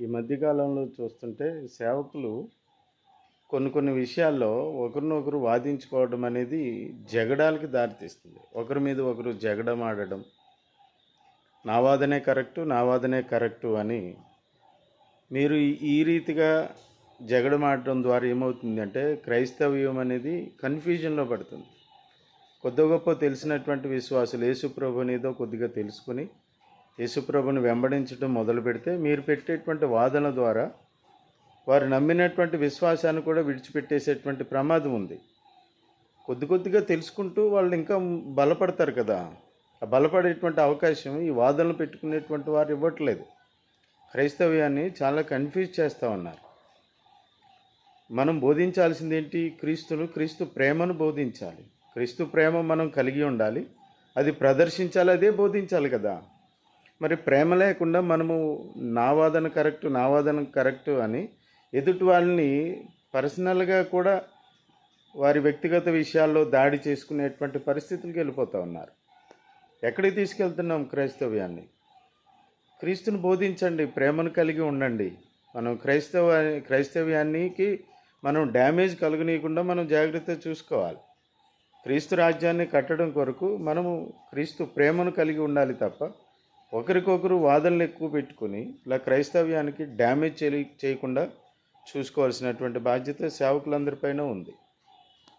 ఈ మధ్యకాలంలో చూస్తుంటే సేవకులు కొన్ని కొన్ని విషయాల్లో ఒకరినొకరు వాదించుకోవడం అనేది జగడాలకి దారితీస్తుంది. ఒకరి మీద ఒకరు జగడం ఆడడం నా వాదనే కరెక్టు నా వాదనే కరెక్టు అని మీరు ఈ- రీతిగా రీతిగా జగడమాడడం ద్వారా ఏమవుతుందంటే క్రైస్తవ్యం అనేది కన్ఫ్యూజన్లో పడుతుంది. కొద్ది గొప్ప తెలిసినటువంటి విశ్వాసులు యేసుప్రభుని ఏదో కొద్దిగా తెలుసుకుని యేసుప్రభుని వెంబడించడం మొదలు పెడితే మీరు పెట్టేటువంటి వాదన ద్వారా వారు నమ్మినటువంటి విశ్వాసాన్ని కూడా విడిచిపెట్టేసేటువంటి ప్రమాదం ఉంది. కొద్ది కొద్దిగా తెలుసుకుంటూ వాళ్ళు ఇంకా బలపడతారు కదా. ఆ బలపడేటువంటి అవకాశం ఈ వాదనలు పెట్టుకునేటువంటి వారు ఇవ్వట్లేదు. క్రైస్తవ్యాన్ని చాలా కన్ఫ్యూజ్ చేస్తూ ఉన్నారు. మనం బోధించాల్సింది ఏంటి క్రీస్తును క్రీస్తు ప్రేమను బోధించాలి. క్రీస్తు ప్రేమ మనం కలిగి ఉండాలి. అది ప్రదర్శించాలి అదే బోధించాలి కదా. మరి ప్రేమ లేకుండా మనము నా వాదన కరెక్ట్ నా వాదన కరెక్ట్ అని ఎదుటి వాళ్ళని పర్సనల్గా కూడా వారి వ్యక్తిగత విషయాల్లో దాడి చేసుకునేటువంటి పరిస్థితులకు వెళ్ళిపోతూ ఉన్నారు. ఎక్కడికి తీసుకెళ్తున్నాం క్రైస్తవ్యాన్ని? క్రీస్తుని బోధించండి ప్రేమను కలిగి ఉండండి. మనం క్రైస్తవ క్రైస్తవ్యానికి మనం డ్యామేజ్ కలుగనీయకుండా మనం జాగ్రత్త చూసుకోవాలి. క్రీస్తు రాజ్యాన్ని కట్టడం కొరకు మనము క్రీస్తు ప్రేమను కలిగి ఉండాలి తప్ప ఒకరికొకరు వాదనలు ఎక్కువ పెట్టుకుని ఇలా క్రైస్తవ్యానికి డ్యామేజ్ చేయ చేయకుండా చూసుకోవాల్సినటువంటి బాధ్యత సేవకులందరిపైన ఉంది.